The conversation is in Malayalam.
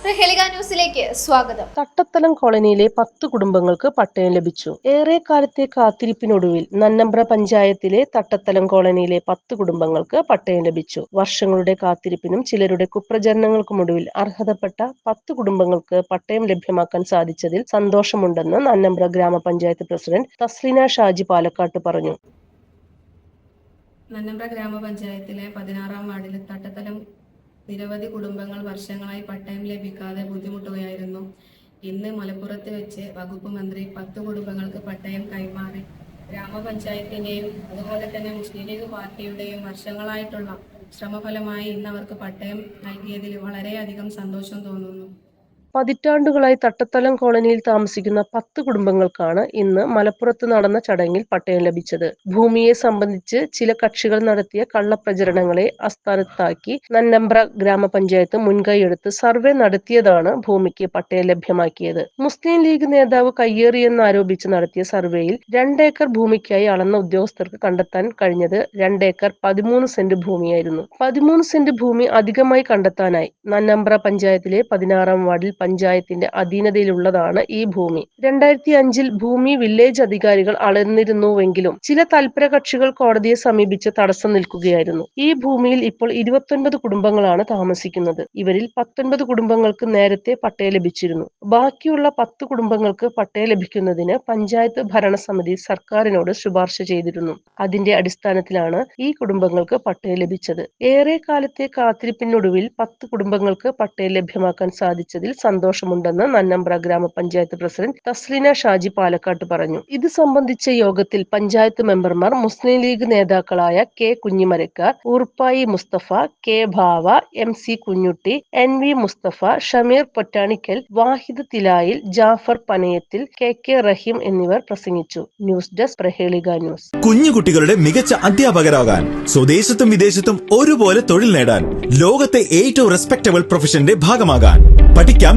Prahelika ന്യൂസിലേക്ക് സ്വാഗതം. തട്ടത്തലം കോളനിയിലെ പത്ത് കുടുംബങ്ങൾക്ക് പട്ടയം ലഭിച്ചു. ഏറെ കാലത്തെ കാത്തിരിപ്പിനൊടുവിൽ നന്നമ്പ്ര പഞ്ചായത്തിലെ തട്ടത്തലം കോളനിയിലെ പത്ത് കുടുംബങ്ങൾക്ക് പട്ടയം ലഭിച്ചു. വർഷങ്ങളുടെ കാത്തിരിപ്പിനും ചിലരുടെ കുപ്രചരണങ്ങൾക്കുമൊടുവിൽ അർഹതപ്പെട്ട പത്ത് കുടുംബങ്ങൾക്ക് പട്ടയം ലഭ്യമാക്കാൻ സാധിച്ചതിൽ സന്തോഷമുണ്ടെന്ന് നന്നമ്പ്ര ഗ്രാമപഞ്ചായത്ത് പ്രസിഡന്റ് തസ്ലീന ഷാജി പാലക്കാട്ട് പറഞ്ഞു. നന്നമ്പ്ര ഗ്രാമപഞ്ചായത്തിലെ പതിനാറാം വാർഡിലെ തട്ടത്തലം നിരവധി കുടുംബങ്ങൾ വർഷങ്ങളായി പട്ടയം ലഭിക്കാതെ ബുദ്ധിമുട്ടുകയായിരുന്നു. ഇന്ന് മലപ്പുറത്ത് വെച്ച് വകുപ്പ് മന്ത്രി പത്ത് കുടുംബങ്ങൾക്ക് പട്ടയം കൈമാറി. ഗ്രാമപഞ്ചായത്തിന്റെയും അതുപോലെ തന്നെ മുസ്ലിം ലീഗ് പാർട്ടിയുടെയും വർഷങ്ങളായിട്ടുള്ള ശ്രമഫലമായി ഇന്ന് അവർക്ക് പട്ടയം നൽകിയതിൽ വളരെയധികം സന്തോഷം തോന്നുന്നു. പതിറ്റാണ്ടുകളായി തട്ടത്തലം കോളനിയിൽ താമസിക്കുന്ന പത്ത് കുടുംബങ്ങൾക്കാണ് ഇന്ന് മലപ്പുറത്ത് നടന്ന ചടങ്ങിൽ പട്ടയം ലഭിച്ചത്. ഭൂമിയെ സംബന്ധിച്ച് ചില കക്ഷികൾ നടത്തിയ കള്ളപ്രചരണങ്ങളെ അസ്ഥാനത്താക്കി നന്നമ്പ്ര ഗ്രാമപഞ്ചായത്ത് മുൻകൈയെടുത്ത് സർവേ നടത്തിയതാണ് ഭൂമിക്ക് പട്ടയം ലഭ്യമാക്കിയത്. മുസ്ലിം ലീഗ് നേതാവ് കയ്യേറിയെന്ന് ആരോപിച്ച് നടത്തിയ സർവേയിൽ രണ്ടേക്കർ ഭൂമിക്കായി അളന്ന ഉദ്യോഗസ്ഥർക്ക് കണ്ടെത്താൻ കഴിഞ്ഞത് രണ്ടേക്കർ പതിമൂന്ന് സെന്റ് ഭൂമിയായിരുന്നു. പതിമൂന്ന് സെന്റ് ഭൂമി അധികമായി കണ്ടെത്താനായി നന്നമ്പ്ര പഞ്ചായത്തിലെ പതിനാറാം വാർഡിൽ പഞ്ചായത്തിന്റെ അധീനതയിലുള്ളതാണ് ഈ ഭൂമി. രണ്ടായിരത്തി അഞ്ചിൽ ഭൂമി വില്ലേജ് അധികാരികൾ അളന്നിരുന്നുവെങ്കിലും ചില തൽപര കക്ഷികൾ കോടതിയെ സമീപിച്ച് തടസ്സം നിൽക്കുകയായിരുന്നു. ഈ ഭൂമിയിൽ ഇപ്പോൾ ഇരുപത്തൊൻപത് കുടുംബങ്ങളാണ് താമസിക്കുന്നത്. ഇവരിൽ പത്തൊൻപത് കുടുംബങ്ങൾക്ക് നേരത്തെ പട്ടയ ലഭിച്ചിരുന്നു. ബാക്കിയുള്ള പത്ത് കുടുംബങ്ങൾക്ക് പട്ടയ ലഭിക്കുന്നതിന് പഞ്ചായത്ത് ഭരണസമിതി സർക്കാരിനോട് ശുപാർശ ചെയ്തിരുന്നു. അതിന്റെ അടിസ്ഥാനത്തിലാണ് ഈ കുടുംബങ്ങൾക്ക് പട്ടയ ലഭിച്ചത്. ഏറെ കാലത്തെ കാത്തിരിപ്പിനൊടുവിൽ പത്ത് കുടുംബങ്ങൾക്ക് പട്ടയം ലഭ്യമാക്കാൻ സാധിച്ചതിൽ സന്തോഷമുണ്ടെന്ന് നന്നമ്പ്ര ഗ്രാമപഞ്ചായത്ത് പ്രസിഡന്റ് തസ്ലിന ഷാജി പാലക്കാട്ട് പറഞ്ഞു. ഇത് സംബന്ധിച്ച യോഗത്തിൽ പഞ്ചായത്ത് മെമ്പർമാർ മുസ്ലിം ലീഗ് നേതാക്കളായ K Kunhimarakkar Uruppayi Musthafa K Bhava M C Kunhutty N V Musthafa Shameer Pottanikkal Vahid Thilayil Jafar Panayathil K K Raheem എന്നിവർ പ്രസംഗിച്ചു. News desk Prahelika news. കുഞ്ഞുകുട്ടികളുടെ മികച്ച അധ്യാപകരാകാൻ സ്വദേശത്തും വിദേശത്തും ഒരുപോലെ തൊഴിൽ നേടാൻ ലോകത്തെ ഏറ്റവും റെസ്പെക്ടബിൾ പ്രൊഫഷന്റെ ഭാഗമാകാൻ പഠിക്കാം